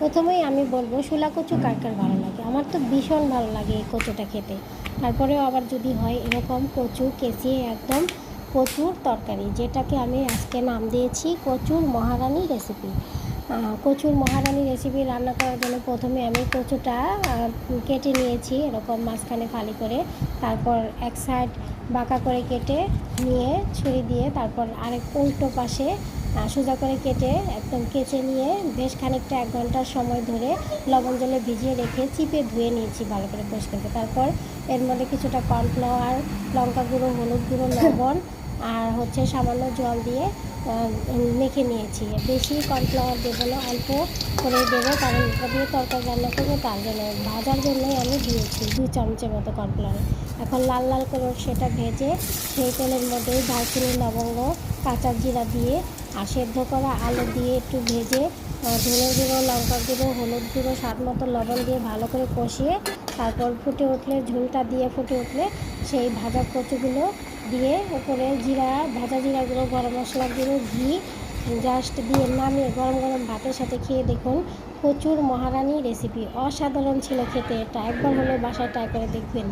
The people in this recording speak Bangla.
প্রথমেই আমি বলব, শুলা কচু কার কার ভালো লাগে? আমার তো ভীষণ ভালো লাগে এই কচুটা খেতে। তারপরেও আবার যদি হয় এরকম কচু কেচিয়ে একদম কচুর তরকারি, যেটাকে আমি আজকে নাম দিয়েছি কচুর মহারানী রেসিপি কচুর মহারানী রেসিপি রান্না করার জন্য প্রথমে আমি কচুটা কেটে নিয়েছি এরকম মাঝখানে ফালি করে। তারপর এক সাইড বাঁকা করে কেটে নিয়ে ছুরি দিয়ে তারপর আরেক উল্টো পাশে সোজা করে কেটে একদম কেচে নিয়ে বেশ খানিকটা এক ঘণ্টার সময় ধরে লবণ জলে ভিজিয়ে রেখে চিপে ধুয়ে নিয়েছি ভালো করে পরিষ্কার করে। তারপর এর মধ্যে কিছুটা কর্নফ্লাওয়ার, লঙ্কা গুঁড়ো, হলুদ গুঁড়ো, লবণ আর হচ্ছে সামান্য জল দিয়ে মেখে নিয়েছি। বেশি কর্নফ্লাওয়ার দেবো না, অল্প করে দেবো, কারণ এটা দিয়ে তরকারি রান্না করব তার জন্য ভাজার জন্যই আমি দিয়েছি দু চামচের মতো কর্নফ্লাওয়ার। এখন লাল লাল করে সেটা ভেজে সেই তেলের মধ্যে দারচিনি লবঙ্গ, কাঁচা জিরা দিয়ে আর সেদ্ধ করা আলু দিয়ে একটু ভেজে ধনে গুঁড়ো, লঙ্কা গুঁড়ো, হলুদ গুঁড়ো, স্বাদ মতো লবণ দিয়ে ভালো করে কষিয়ে তারপর ফুটে উঠলে, ঝোলটা দিয়ে ফুটে উঠলে সেই ভাজা কচুগুলো দিয়ে উপরে জিরা, ভাজা জিরা গুঁড়ো, গরম মশলা গুঁড়ো, ঘি জাস্ট দিয়ে নামিয়ে গরম গরম ভাতের সাথে খেয়ে দেখুন প্রচুর মহারানী রেসিপি অসাধারণ ছিল খেতে। এটা একবার হলে বাসায় ট্রাই করে দেখবেন।